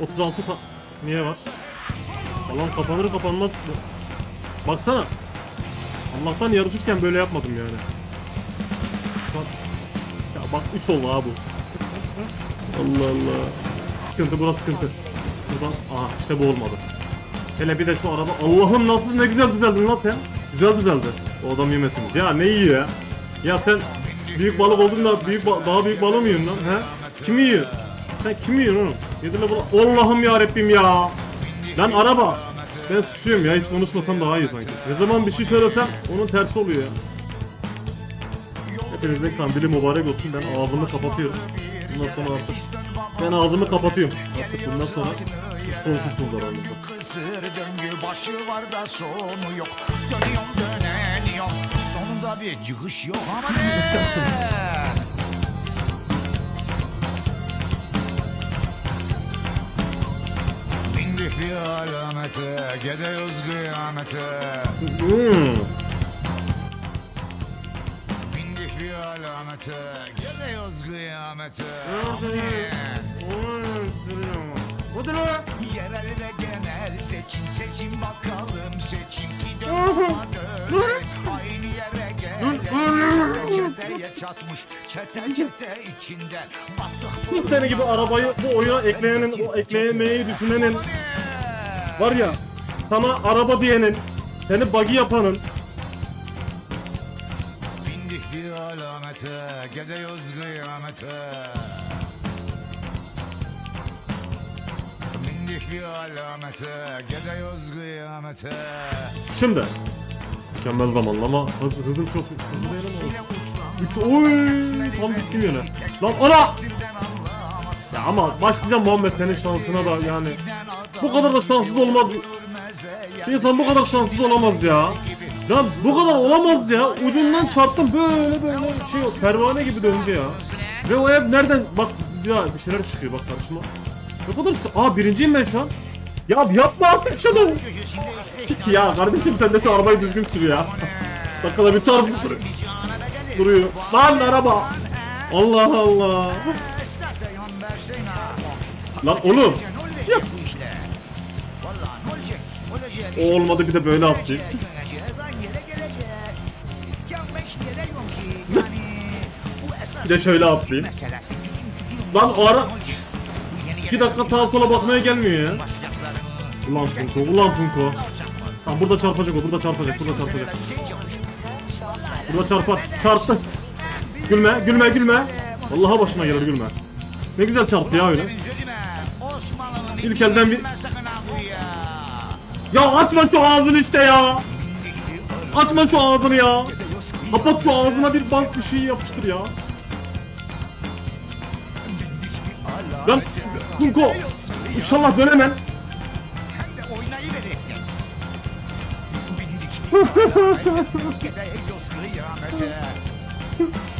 36 sa Niye var? Alan kapanır kapanmaz. Baksana. Allah'tan yarışırken böyle yapmadım yani. Ya bak 3 oldu ha bu. Allah Allah. Sıkıntı bura sıkıntı. Buradan aha işte bu olmadı. Hele bir de şu araba Allah'ım nasıl ne güzel düzeldin lan sen. Güzel düzeldi. O adam yemesiniz. Ya ne yiyor ya? Ya sen büyük balık oldun da büyük ba- daha büyük balık mı yiyorsun lan? He? Kim yiyor? Sen kim yiyorsun oğlum? Yedile balık. Allah'ım ya Rabbim ya. Lan araba. Ben susuyorum ya hiç konuşmasam daha iyi sanki. Ne zaman bir şey söylesem onun tersi oluyor ya. Hepinizin kandili mübarek olsun. Ben ağzımı kapatıyorum. Bundan sonra artık ben ağzımı kapatıyorum. Artık bundan sonra siz konuşursunuz aranızda. Kısır döngü başı var da sonu yok Dönüyorum dönen yok Sonunda bir çıkış yok ama ne bir alamete Gidiyoruz kıyamete Hmm. Bindik bir alamete Gidiyoruz kıyamete Ama ne? Yerel ve genel seçim seçim bakalım seçim ki dön Aynı yere gel Çete çeteye çatmış çete çete içinde Battık Bu sene gibi arabayı bu oyuna ekleyenin, o ekleyemeyi düşünenin var ya sana araba diyenin, seni buggy yapanın. Bindik bir alamete Gidiyoruz kıyamete. Bindik bir alamete Gidiyoruz kıyamete. Şimdi Mükemmel zamanlama. Hız, hızım çok hızlı uslan. Üç, oy tam gittim yine. Lan ana Ya ama başlayacağım Muhammed senin şansına da yani Bu kadar da şanssız olmaz insan bu kadar şanssız olamaz ya Lan bu kadar olamaz ya Ucundan çarptım böyle böyle şey yok Pervane gibi döndü ya Ve o ev nereden bak ya bir şeyler çıkıyor bak karşıma Ne kadar işte aa birinciyim ben şu an Ya yapma artık şunu Ya kardeşim sen de şu arabayı düzgün sür ya Dakikada bir çarpıp duruyor duruyor. Lan araba. Allah Allah. Lan oğlum. Ya. O olmadı bir de böyle attı. Bir de şöyle atlayayım. Lan o ara 2 dakika sağa sola bakmaya gelmiyor ya. Ulan Funko, ulan Funko. Tamam burada çarpacak o, burada çarpacak, burada çarpacak. Burada çarpar, çarptı. Gülme, gülme, gülme. Allah'a başına gelir gülme. Ne güzel çarptı ya öyle. İlk elden bir... Ya açma şu ağzını işte ya. Açma şu ağzını ya. Kapat şu ağzına bir bant bir şey yapıştır ya. Lan Kunko İnşallah dönemem.